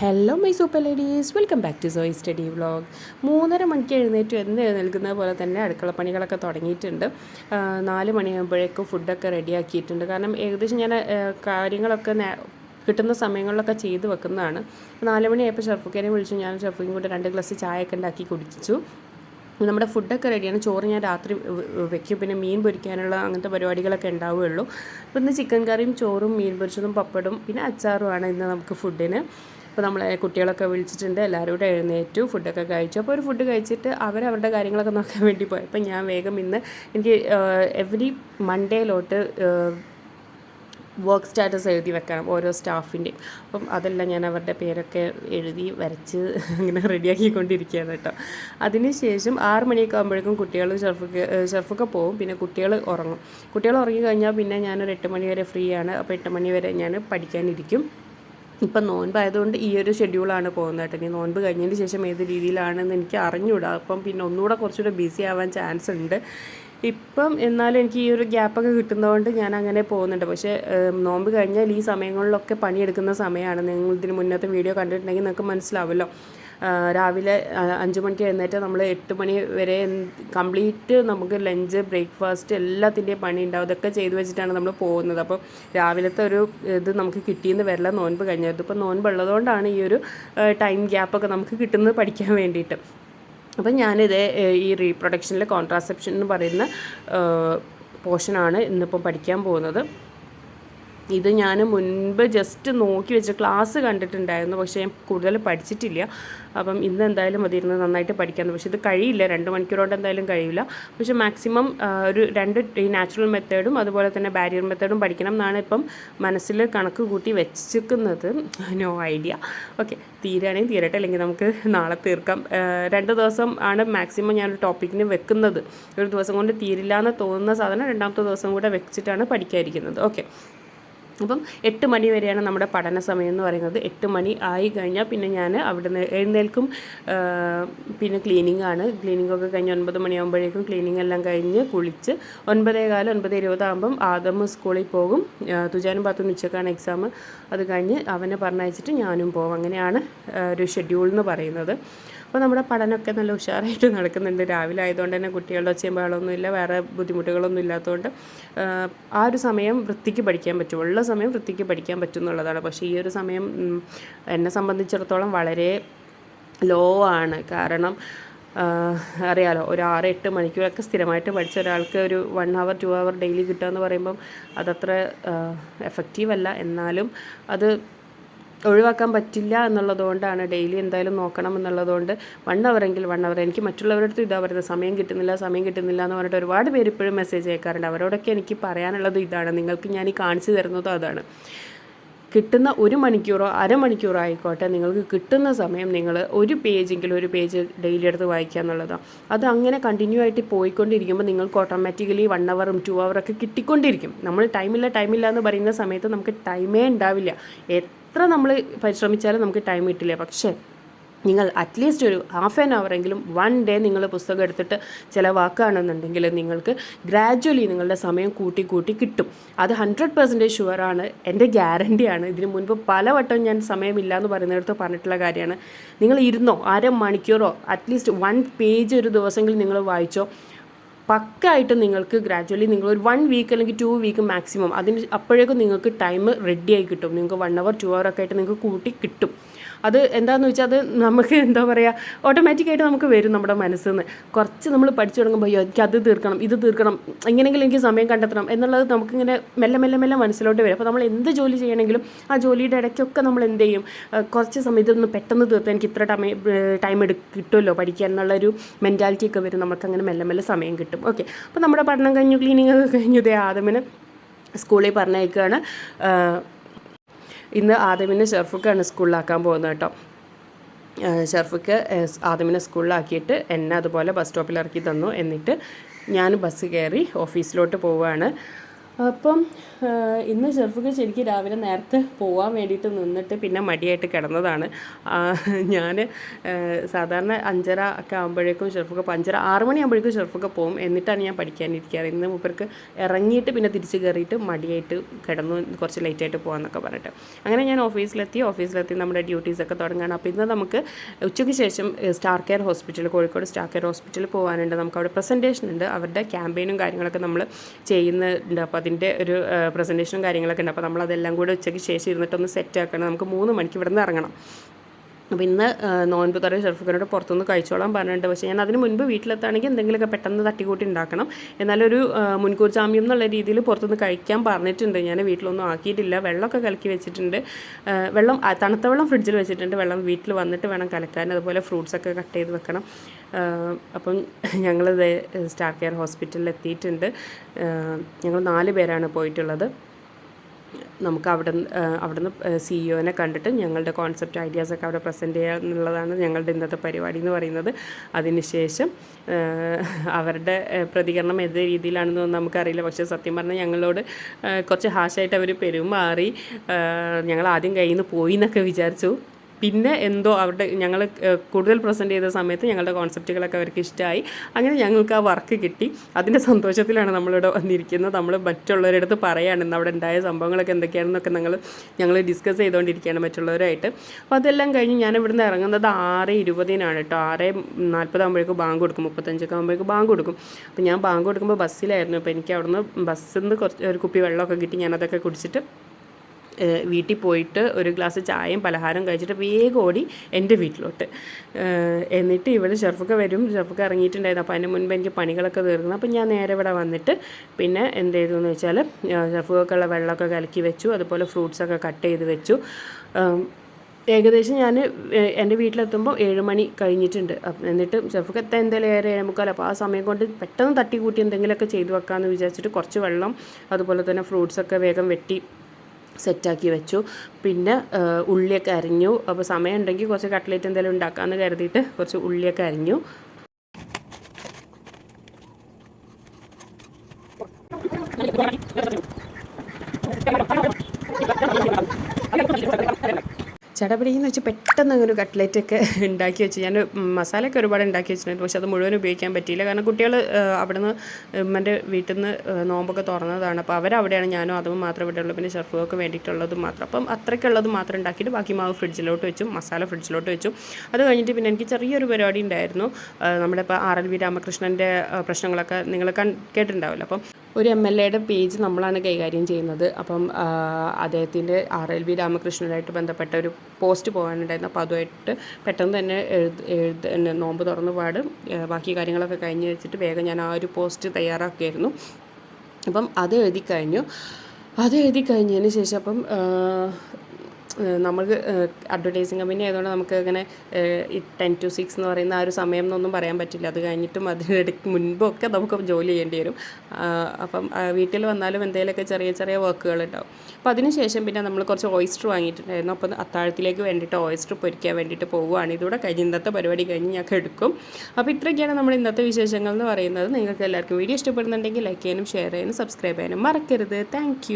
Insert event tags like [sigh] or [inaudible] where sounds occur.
Hello my super ladies welcome back to Soyi study vlog മൂന്നര മണിക്ക് എഴുന്നേറ്റ് എന്ത് എഴുന്നേൽക്കുന്നത് പോലെ തന്നെ അടുക്കള പണികളൊക്കെ തുടങ്ങിയിട്ടുണ്ട്. നാല് മണിയാകുമ്പോഴേക്കും ഫുഡൊക്കെ റെഡിയാക്കിയിട്ടുണ്ട് കാരണം ഏകദേശം ഞാൻ കാര്യങ്ങളൊക്കെ കിട്ടുന്ന സമയങ്ങളിലൊക്കെ ചെയ്ത് വെക്കുന്നതാണ്. നാല് മണിയായപ്പോൾ ഷർഫുക്കേനെ വിളിച്ചു. ഞാൻ ഷർഫുക്കും കൂടെ രണ്ട് ഗ്ലാസ് ചായയൊക്കെ ഉണ്ടാക്കി കുടിച്ചു. നമ്മുടെ ഫുഡൊക്കെ റെഡിയാണ് ചോറ് ഞാൻ രാത്രി വെക്കും. പിന്നെ മീൻ പൊരിക്കാനുള്ള അങ്ങനത്തെ പരിപാടികളൊക്കെ ഉണ്ടാവുകയുള്ളൂ. അപ്പോൾ ഇന്ന് ചിക്കൻ കറിയും ചോറും മീൻ പൊരിച്ചതും പപ്പടും പിന്നെ അച്ചാറുമാണ് ഇന്ന് നമുക്ക് ഫുഡിന് അപ്പോൾ നമ്മളെ കുട്ടികളൊക്കെ വിളിച്ചിട്ടുണ്ട് എല്ലാവരും കൂടെ എഴുന്നേറ്റു ഫുഡൊക്കെ കഴിച്ചു. അപ്പോൾ ഒരു ഫുഡ് കഴിച്ചിട്ട് അവരവരുടെ കാര്യങ്ങളൊക്കെ നോക്കാൻ വേണ്ടി പോയി. അപ്പോൾ ഞാൻ വേഗം ഇന്ന് എനിക്ക് എവറി മൺഡേയിലോട്ട് വർക്ക് സ്റ്റാറ്റസ് എഴുതി വെക്കണം ഓരോ സ്റ്റാഫിന്റെയും അപ്പം അതെല്ലാം ഞാൻ അവരുടെ പേരൊക്കെ എഴുതി വരച്ച് അങ്ങനെ റെഡിയാക്കിക്കൊണ്ടിരിക്കുകയാണ് കേട്ടോ. അതിനുശേഷം ആറ് മണിയൊക്കെ ആകുമ്പോഴേക്കും കുട്ടികൾ ഷർഫൊക്കെ ഷർഫൊക്കെ പോകും പിന്നെ കുട്ടികൾ ഉറങ്ങും. കുട്ടികൾ ഉറങ്ങി കഴിഞ്ഞാൽ പിന്നെ ഞാനൊരു എട്ട് മണി വരെ ഫ്രീ ആണ് അപ്പോൾ എട്ട് മണി വരെ ഞാൻ പഠിക്കാനിരിക്കും. ഇപ്പം നോൻപായതുകൊണ്ട് ഈ ഒരു ഷെഡ്യൂളാണ് പോകുന്നത് ഇനി നോൻപ് കഴിഞ്ഞതിന് ശേഷം ഏത് രീതിയിലാണെന്ന് എനിക്ക് അറിഞ്ഞൂടാ അപ്പം പിന്നെ ഒന്നുകൂടെ കുറച്ചുകൂടെ ബിസി ആവാൻ ചാൻസ് ഉണ്ട്. ഇപ്പം എന്നാലും എനിക്ക് ഈ ഒരു ഗ്യാപ്പൊക്കെ കിട്ടുന്നതുകൊണ്ട് ഞാൻ അങ്ങനെ പോകുന്നുണ്ട്. പക്ഷേ നോമ്പ് കഴിഞ്ഞാൽ ഈ സമയങ്ങളിലൊക്കെ പണിയെടുക്കുന്ന സമയമാണ്. നിങ്ങൾ ഇതിന് മുന്നത്തെ വീഡിയോ കണ്ടിട്ടുണ്ടെങ്കിൽ നിങ്ങൾക്ക് മനസ്സിലാവുമല്ലോ. രാവിലെ അഞ്ച് മണിക്ക് എഴുന്നേറ്റ് നമ്മൾ എട്ട് മണി വരെ കംപ്ലീറ്റ് നമുക്ക് ലഞ്ച് ബ്രേക്ക്ഫാസ്റ്റ് എല്ലാത്തിന്റെയും പണി ഉണ്ടാവും. അതൊക്കെ ചെയ്തു വെച്ചിട്ടാണ് നമ്മൾ പോകുന്നത്. അപ്പം രാവിലത്തെ ഒരു ഇത് നമുക്ക് കിട്ടിയെന്ന് വരില്ല. നോൻപ് കഴിഞ്ഞത് ഇപ്പം നോൻപ് ഉള്ളതുകൊണ്ടാണ് ഈ ഒരു ടൈം ഗ്യാപ്പൊക്കെ നമുക്ക് കിട്ടുന്നത് പഠിക്കാൻ വേണ്ടിയിട്ട്. അപ്പം ഞാനിത് ഈ റീപ്രൊഡക്ഷനിലെ കോൺട്രാസെപ്ഷൻ എന്ന് പറയുന്ന പോർഷനാണ് ഇന്നിപ്പം പഠിക്കാൻ പോകുന്നത്. ഇത് ഞാൻ മുൻപ് ജസ്റ്റ് നോക്കി വെച്ച ക്ലാസ് കണ്ടിട്ടുണ്ടായിരുന്നു. പക്ഷേ കൂടുതൽ പഠിച്ചിട്ടില്ല. അപ്പം ഇന്ന് എന്തായാലും മതിയിരുന്ന് നന്നായിട്ട് പഠിക്കാമെന്ന് പക്ഷേ ഇത് കഴിയില്ല. രണ്ട് മണിക്കൂർ കൊണ്ട് എന്തായാലും കഴിയില്ല. പക്ഷേ മാക്സിമം ഒരു രണ്ട് ഈ നാച്ചുറൽ മെത്തേഡും അതുപോലെ തന്നെ ബാരിയർ മെത്തേഡും പഠിക്കണം എന്നാണ് ഇപ്പം മനസ്സിൽ കണക്ക് കൂട്ടി വെച്ചിരിക്കുന്നത്. നോ ഐഡിയ ഓക്കെ തീരാണെങ്കിൽ തീരട്ടെ. അല്ലെങ്കിൽ നമുക്ക് നാളെ തീർക്കാം. രണ്ട് ദിവസം ആണ് മാക്സിമം ഞാൻ ഒരു ടോപ്പിക്കിന് വെക്കുന്നത്. ഒരു ദിവസം കൊണ്ട് തീരില്ല എന്ന് തോന്നുന്ന സാധനം രണ്ടാമത്തെ ദിവസം കൂടെ വെച്ചിട്ടാണ് പഠിക്കാതിരിക്കുന്നത്. ഓക്കെ അപ്പം എട്ട് മണി വരെയാണ് നമ്മുടെ പഠന സമയം എന്ന് പറയുന്നത്. എട്ട് മണി ആയി കഴിഞ്ഞാൽ പിന്നെ ഞാൻ അവിടെ നിന്ന് എഴുന്നേൽക്കും പിന്നെ ക്ലീനിങ് ആണ്. ക്ലീനിങ് ഒക്കെ കഴിഞ്ഞ് ഒൻപത് മണിയാകുമ്പോഴേക്കും ക്ലീനിങ് എല്ലാം കഴിഞ്ഞ് കുളിച്ച് ഒൻപതേ കാലം ഒൻപത് ഇരുപതാകുമ്പം ആദം സ്കൂളിൽ പോകും. തുജാനും പാത്തും ഉച്ചക്കാണ് എക്സാം അത് കഴിഞ്ഞ് അവനെ പറഞ്ഞയച്ചിട്ട് ഞാനും പോകും അങ്ങനെയാണ് ഒരു ഷെഡ്യൂൾ എന്ന് പറയുന്നത്. അപ്പോൾ നമ്മുടെ പഠനമൊക്കെ നല്ല ഉഷാറായിട്ട് നടക്കുന്നുണ്ട്. രാവിലെ ആയതുകൊണ്ട് തന്നെ കുട്ടികളുടെ ഒച്ചയും ബഹളമൊന്നും ഇല്ല. വേറെ ബുദ്ധിമുട്ടുകളൊന്നും ഇല്ലാത്തതുകൊണ്ട് ആ, ഒരു സമയം വൃത്തിക്ക് പഠിക്കാൻ പറ്റും. ഉള്ള സമയം വൃത്തിക്ക് പഠിക്കാൻ പറ്റും എന്നുള്ളതാണ്. പക്ഷേ ഈ ഒരു സമയം എന്നെ സംബന്ധിച്ചിടത്തോളം വളരെ ലോ ആണ്. കാരണം അറിയാലോ ഒരു ആറ് എട്ട് മണിക്കൂറൊക്കെ സ്ഥിരമായിട്ട് പഠിച്ച ഒരാൾക്ക് ഒരു one hour two hour daily കിട്ടുക എന്ന് പറയുമ്പം അതത്ര എഫക്റ്റീവ് അല്ല. എന്നാലും അത് ഒഴിവാക്കാൻ പറ്റില്ല എന്നുള്ളതുകൊണ്ടാണ് ഡെയിലി എന്തായാലും നോക്കണം എന്നുള്ളതുകൊണ്ട് വൺ അവറെങ്കിൽ വൺ അവർ എനിക്ക് മറ്റുള്ളവരുടെ അടുത്ത് ഇതാ പറയുന്നത് സമയം കിട്ടുന്നില്ല സമയം കിട്ടുന്നില്ല എന്ന് പറഞ്ഞിട്ട് ഒരുപാട് പേര് ഇപ്പോഴും മെസ്സേജ് അയക്കാറുണ്ട്. അവരോടൊക്കെ എനിക്ക് പറയാനുള്ളത് ഇതാണ്. നിങ്ങൾക്ക് ഞാൻ ഈ കാണിച്ചു തരുന്നതും അതാണ്. കിട്ടുന്ന ഒരു മണിക്കൂറോ അരമണിക്കൂറോ ആയിക്കോട്ടെ നിങ്ങൾക്ക് കിട്ടുന്ന സമയം നിങ്ങൾ ഒരു പേജെങ്കിലും ഒരു പേജ് ഡെയിലി എടുത്ത് വായിക്കുക എന്നുള്ളതാണ് അത് അങ്ങനെ കണ്ടിന്യൂ ആയിട്ട് പോയിക്കൊണ്ടിരിക്കുമ്പോൾ നിങ്ങൾക്ക് ഓട്ടോമാറ്റിക്കലി വൺ അവറും ടു അവറൊക്കെ കിട്ടിക്കൊണ്ടിരിക്കും. നമ്മൾ ടൈമില്ല ടൈമില്ല എന്ന് പറയുന്ന സമയത്ത് നമുക്ക് ടൈമേ ഉണ്ടാവില്ല. എത്ര നമ്മൾ പരിശ്രമിച്ചാലും നമുക്ക് ടൈം കിട്ടില്ല. പക്ഷേ നിങ്ങൾ അറ്റ്ലീസ്റ്റ് ഒരു ഹാഫ് ആൻ അവറെങ്കിലും വൺ ഡേ നിങ്ങൾ പുസ്തകം എടുത്തിട്ട് ചിലവാക്കുകയാണെന്നുണ്ടെങ്കിൽ നിങ്ങൾക്ക് ഗ്രാജ്വലി നിങ്ങളുടെ സമയം കൂട്ടി കൂട്ടി കിട്ടും. അത് ഹൺഡ്രഡ് പെർസെന്റേജ് ഷുവറാണ് എന്റെ ഗ്യാരണ്ടിയാണ് ഇതിന് മുൻപ് പലവട്ടം ഞാൻ സമയമില്ല എന്ന് പറയുന്നിടത്ത് പറഞ്ഞിട്ടുള്ള കാര്യമാണ്. നിങ്ങൾ ഇരുന്നോ അര മണിക്കൂറോ അറ്റ്ലീസ്റ്റ് വൺ പേജ് ഒരു ദിവസമെങ്കിലും നിങ്ങൾ വായിച്ചോ. പക്കായിട്ട് നിങ്ങൾക്ക് ഗ്രാജുവലി നിങ്ങൾ ഒരു വൺ വീക്ക് അല്ലെങ്കിൽ ടു വീക്ക് മാക്സിമം അതിന് അപ്പോഴേക്കും നിങ്ങൾക്ക് ടൈം റെഡി ആയി കിട്ടും. നിങ്ങൾക്ക് വൺ അവർ ടു അവർ ഒക്കെ ആയിട്ട് നിങ്ങൾക്ക് കൂട്ടി കിട്ടും. അത് എന്താണെന്ന് വെച്ചാൽ അത് നമുക്ക് എന്താ പറയുക ഓട്ടോമാറ്റിക്കായിട്ട് നമുക്ക് വരും നമ്മുടെ മനസ്സിൽ നിന്ന് കുറച്ച് നമ്മൾ പഠിച്ചു തുടങ്ങുമ്പോൾ അയ്യോ എനിക്ക് അത് തീർക്കണം ഇത് തീർക്കണം എങ്ങനെയെങ്കിലും എനിക്ക് സമയം കണ്ടെത്തണം എന്നുള്ളത് നമുക്കിങ്ങനെ മെല്ലെ മെല്ലെ മെല്ലെ മനസ്സിലോട്ട് വരും. അപ്പോൾ നമ്മൾ എന്ത് ജോലി ചെയ്യണമെങ്കിലും ആ ജോലിയുടെ ഇടയ്ക്കൊക്കെ നമ്മൾ എന്ത് ചെയ്യും? കുറച്ച് സമയം ഇതൊന്ന് പെട്ടെന്ന് തീർത്ത് എനിക്ക് ഇത്ര ടൈം ടൈം എടു കിട്ടുമല്ലോ പഠിക്കാൻ എന്നുള്ളൊരു മെന്റാലിറ്റിയൊക്കെ വരും. നമുക്ക് അങ്ങനെ മെല്ലെ മെല്ലെ സമയം കിട്ടും. ഓക്കെ അപ്പോൾ നമ്മുടെ പഠനം കഴിഞ്ഞു ക്ലീനിങ് ഒക്കെ കഴിഞ്ഞു. ഇതേ ആദമിന് സ്കൂളിൽ പറഞ്ഞേക്കാണ് ഇന്ന് ആദമിനെ ഷെർഫുക്കാണ് സ്കൂളിലാക്കാൻ പോകുന്നത് കേട്ടോ. ഷെർഫുക്ക് ആദമിനെ സ്കൂളിലാക്കിയിട്ട് എന്നെ അതുപോലെ ബസ് സ്റ്റോപ്പിൽ ഇറക്കി തന്നു. എന്നിട്ട് ഞാൻ ബസ് കയറി ഓഫീസിലോട്ട് പോവുകയാണ് അപ്പം ഇന്ന് ഷെർഫൊക്കെ ശരിക്കും രാവിലെ നേരത്തെ പോകാൻ വേണ്ടിയിട്ട് നിന്നിട്ട് പിന്നെ മടിയായിട്ട് കിടന്നതാണ്. ഞാൻ സാധാരണ അഞ്ചര ഒക്കെ ആകുമ്പോഴേക്കും ഇപ്പം അഞ്ചര ആറ് മണിയാകുമ്പോഴേക്കും ഷെർഫൊക്കെ പോകും. എന്നിട്ടാണ് ഞാൻ പഠിക്കാനിരിക്കാറ്. ഇന്ന് മൂപ്പർക്ക് ഇറങ്ങിയിട്ട് പിന്നെ തിരിച്ച് കയറിയിട്ട് മടിയായിട്ട് കിടന്നു കുറച്ച് ലേറ്റായിട്ട് പോകാമെന്നൊക്കെ പറഞ്ഞിട്ട്. അങ്ങനെ ഞാൻ ഓഫീസിലെത്തി ഓഫീസിലെത്തി നമ്മുടെ ഡ്യൂട്ടീസൊക്കെ തുടങ്ങുകയാണ് അപ്പോൾ ഇന്ന് നമുക്ക് ഉച്ചയ്ക്ക് ശേഷം star care hospital Kozhikode star care ഹോസ്പിറ്റലിൽ പോകാനുണ്ട് നമുക്ക് അവിടെ പ്രസന്റേഷൻ ഉണ്ട്. അവരുടെ ക്യാമ്പയിനും കാര്യങ്ങളൊക്കെ നമ്മൾ ചെയ്യുന്നുണ്ട്. അപ്പോൾ അതിന്റെ ഒരു പ്രസന്റേഷനും കാര്യങ്ങളൊക്കെ ഉണ്ട്. അപ്പോൾ നമ്മളതെല്ലാം കൂടെ ഉച്ചയ്ക്ക് ശേഷം ഇരുന്നിട്ടൊന്ന് സെറ്റ് ആക്കണം. നമുക്ക് മൂന്ന് മണിക്ക് ഇവിടെ നിന്ന് ഇറങ്ങണം. അപ്പോൾ ഇന്ന് നോൻപ് തറ ഷെർഫിക്കനോട് പുറത്തുനിന്ന് കഴിച്ചോളാൻ പറഞ്ഞിട്ടുണ്ട്. പക്ഷേ ഞാൻ അതിന് മുൻപ് വീട്ടിലെത്താണെങ്കിൽ എന്തെങ്കിലുമൊക്കെ പെട്ടെന്ന് തട്ടിക്കൂട്ടി ഉണ്ടാക്കണം. എന്നാലൊരു മുൻകൂർ ജാമ്യം എന്നുള്ള രീതിയിൽ പുറത്തുനിന്ന് കഴിക്കാൻ പറഞ്ഞിട്ടുണ്ട്. ഞാൻ വീട്ടിലൊന്നും ആക്കിയിട്ടില്ല. വെള്ളമൊക്കെ കലക്കി വെച്ചിട്ടുണ്ട്. വെള്ളം തണുത്ത വെള്ളം ഫ്രിഡ്ജിൽ വെച്ചിട്ടുണ്ട്. വെള്ളം വീട്ടിൽ വന്നിട്ട് വേണം കലക്കാൻ. അതുപോലെ ഫ്രൂട്ട്സൊക്കെ കട്ട് ചെയ്ത് വെക്കണം. അപ്പം ഞങ്ങൾ സ്റ്റാർ കെയർ ഹോസ്പിറ്റലിൽ എത്തിയിട്ടുണ്ട് ഞങ്ങൾ നാല് പേരാണ് പോയിട്ടുള്ളത്. നമുക്ക് അവിടെ അവിടുന്ന് സി ഇഒനെ കണ്ടിട്ട് ഞങ്ങളുടെ കോൺസെപ്റ്റ് ഐഡിയാസൊക്കെ അവിടെ പ്രസന്റ് ചെയ്യുക എന്നുള്ളതാണ് ഞങ്ങളുടെ ഇന്നത്തെ പരിപാടി എന്ന് പറയുന്നത്. അതിനുശേഷം അവരുടെ പ്രതികരണം ഏത് രീതിയിലാണെന്ന് നമുക്കറിയില്ല. പക്ഷേ സത്യം പറഞ്ഞാൽ ഞങ്ങളോട് കുറച്ച് ഹാഷായിട്ട് അവർ പെരുമാറി ഞങ്ങൾ ആദ്യം കയ്യിൽ നിന്ന് പോയി എന്നൊക്കെ വിചാരിച്ചു. പിന്നെ എന്തോ അവരുടെ ഞങ്ങൾ കൂടുതൽ പ്രസന്റ് ചെയ്ത സമയത്ത് ഞങ്ങളുടെ കോൺസെപ്റ്റുകളൊക്കെ അവർക്ക് ഇഷ്ടമായി അങ്ങനെ ഞങ്ങൾക്ക് ആ വർക്ക് കിട്ടി. അതിന്റെ സന്തോഷത്തിലാണ് നമ്മളിവിടെ വന്നിരിക്കുന്നത്. നമ്മൾ മറ്റുള്ളവരുടെ അടുത്ത് പറയാണ് അവിടെ ഉണ്ടായ സംഭവങ്ങളൊക്കെ എന്തൊക്കെയാണെന്നൊക്കെ ഞങ്ങൾ ഞങ്ങൾ ഡിസ്കസ് ചെയ്തുകൊണ്ടിരിക്കുകയാണ് മറ്റുള്ളവരായിട്ട്. അപ്പോൾ അതെല്ലാം കഴിഞ്ഞ് ഞാൻ ഇവിടുന്ന് ഇറങ്ങുന്നത് ആറ് ഇരുപതിനാണ് കേട്ടോ. ആറ് നാൽപ്പതാകുമ്പോഴേക്കും ബാങ്ക് കൊടുക്കും. മുപ്പത്തഞ്ചൊക്കെ ആകുമ്പോഴേക്കും ബാങ്ക് കൊടുക്കും. അപ്പോൾ ഞാൻ ബാങ്ക് കൊടുക്കുമ്പോൾ ബസ്സിലായിരുന്നു. അപ്പോൾ എനിക്ക് അവിടുന്ന് ബസ്സിൽ നിന്ന് കുറച്ച് ഒരു കുപ്പി വെള്ളമൊക്കെ കിട്ടി. ഞാനതൊക്കെ കുടിച്ചിട്ട് വീട്ടിൽ പോയിട്ട് ഒരു ഗ്ലാസ് ചായയും പലഹാരം കഴിച്ചിട്ട് വേഗം ഓടി എന്റെ വീട്ടിലോട്ട്. എന്നിട്ട് ഇവിടെ ഷെർഫൊക്കെ വരും. ഷെർഫൊക്കെ ഇറങ്ങിയിട്ടുണ്ടായിരുന്നു. അപ്പോൾ അതിന് മുൻപ് എനിക്ക് പണികളൊക്കെ തീർന്നു. അപ്പോൾ ഞാൻ നേരെ ഇവിടെ വന്നിട്ട് പിന്നെ എന്ത് ചെയ്തു എന്ന് വെച്ചാൽ ഷെർഫുകൾക്കുള്ള വെള്ളമൊക്കെ കലക്കി വെച്ചു. അതുപോലെ ഫ്രൂട്ട്സൊക്കെ കട്ട് ചെയ്ത് വെച്ചു. ഏകദേശം ഞാൻ എന്റെ വീട്ടിലെത്തുമ്പോൾ ഏഴ് മണി കഴിഞ്ഞിട്ടുണ്ട്. എന്നിട്ട് ഷെഫൊക്കെ എത്താൻ എന്തായാലും ഏറെ ഏഴേമുക്കാൽ അപ്പോൾ ആ സമയം കൊണ്ട് പെട്ടെന്ന് തട്ടിക്കൂട്ടി എന്തെങ്കിലുമൊക്കെ ചെയ്തു വെക്കാമെന്ന് വിചാരിച്ചിട്ട് കുറച്ച് വെള്ളം അതുപോലെ തന്നെ ഫ്രൂട്ട്സൊക്കെ വേഗം വെട്ടി സെറ്റാക്കി വെച്ചു. പിന്നെ ഉള്ളിയൊക്കെ അരിഞ്ഞു. അപ്പോൾ സമയം ഉണ്ടെങ്കിൽ കുറച്ച് കട്ട്ലേറ്റ് എന്തെങ്കിലും ഉണ്ടാക്കാമെന്ന് കരുതിയിട്ട് കുറച്ച് ഉള്ളിയൊക്കെ അരിഞ്ഞു. ചടപിടിയെന്ന് വെച്ചാൽ പെട്ടെന്ന് അങ്ങനെ ഒരു കട്ട്ലറ്റ് ഒക്കെ [laughs] ഉണ്ടാക്കി വെച്ച്. ഞാൻ മസാലയൊക്കെ ഒരുപാട് ഉണ്ടാക്കി വെച്ചിട്ടുണ്ട്. പക്ഷെ അത് മുഴുവൻ ഉപയോഗിക്കാൻ പറ്റിയില്ല. കാരണം കുട്ടികൾ അവിടെ നിന്ന് ഉമ്മന്റെ വീട്ടിൽ നിന്ന് നോമ്പൊക്കെ തുറന്നതാണ്. അപ്പോൾ അവരവിടെയാണ് ഞാനും അതും മാത്രമേ ഇവിടെ പിന്നെ ഷെർഫുകൾക്ക് വേണ്ടിയിട്ടുള്ളത് മാത്രം. അപ്പം അത്രയ്ക്കുള്ളത് മാത്രം ഉണ്ടാക്കിയിട്ട് ബാക്കി മാവ് ഫ്രിഡ്ജിലോട്ട് വെച്ചു മസാല ഫ്രിഡ്ജിലോട്ട് വെച്ചു. അത് കഴിഞ്ഞിട്ട് പിന്നെ എനിക്ക് ചെറിയൊരു പരിപാടി ഉണ്ടായിരുന്നു. നമ്മുടെ ഇപ്പോൾ ആർ എൽ വി രാമകൃഷ്ണന്റെ പ്രശ്നങ്ങളൊക്കെ നിങ്ങൾ കേട്ടിട്ടുണ്ടാവില്ല. അപ്പം ഒരു എം എൽ എയുടെ പേജ് നമ്മളാണ് കൈകാര്യം ചെയ്യുന്നത്. അപ്പം അദ്ദേഹത്തിന്റെ ആർ എൽ വി രാമകൃഷ്ണനായിട്ട് ബന്ധപ്പെട്ട ഒരു പോസ്റ്റ് പോകാനുണ്ടായിരുന്നു. അപ്പോൾ അതുമായിട്ട് പെട്ടെന്ന് തന്നെ എഴുത് എഴുത് നോമ്പ് തുറന്നു പാട് ബാക്കി കാര്യങ്ങളൊക്കെ കഴിഞ്ഞ് വെച്ചിട്ട് വേഗം ഞാൻ ആ ഒരു പോസ്റ്റ് തയ്യാറാക്കിയായിരുന്നു. അപ്പം അത് എഴുതി കഴിഞ്ഞു. അത് എഴുതി കഴിഞ്ഞതിന് ശേഷം അപ്പം നമുക്ക് അഡ്വർടൈസിങ് കമ്പനി ആയതുകൊണ്ട് നമുക്ക് അങ്ങനെ ടെൻ ടു സിക്സ് എന്ന് പറയുന്ന ആ ഒരു സമയം എന്നൊന്നും പറയാൻ പറ്റില്ല. അത് കഴിഞ്ഞിട്ടും അതിനിടയ്ക്ക് മുൻപൊക്കെ നമുക്ക് ജോലി ചെയ്യേണ്ടി വരും. അപ്പം വീട്ടിൽ വന്നാലും എന്തെങ്കിലുമൊക്കെ ചെറിയ ചെറിയ വർക്കുകൾ ഉണ്ടാവും. അപ്പോൾ അതിനുശേഷം പിന്നെ നമ്മൾ കുറച്ച് ഓയിസ്റ്റർ വാങ്ങിയിട്ടുണ്ടായിരുന്നു. അപ്പോൾ അത്താഴത്തിലേക്ക് വേണ്ടിയിട്ട് ഓയിസ്റ്റർ പൊരിക്കാൻ വേണ്ടിയിട്ട് പോവുകയാണ്. ഇതൂടെ കഴിഞ്ഞ് ഇന്നത്തെ പരിപാടി കഴിഞ്ഞ് ഞങ്ങൾക്ക് എടുക്കും. അപ്പോൾ ഇത്രയൊക്കെയാണ് നമ്മൾ ഇന്നത്തെ വിശേഷങ്ങൾ എന്ന് പറയുന്നത്. നിങ്ങൾക്ക് എല്ലാവർക്കും വീഡിയോ ഇഷ്ടപ്പെടുന്നുണ്ടെങ്കിൽ ലൈക്ക് ചെയ്യാനും ഷെയർ ചെയ്യാനും സബ്സ്ക്രൈബ് ചെയ്യാനും മറക്കരുത്. താങ്ക്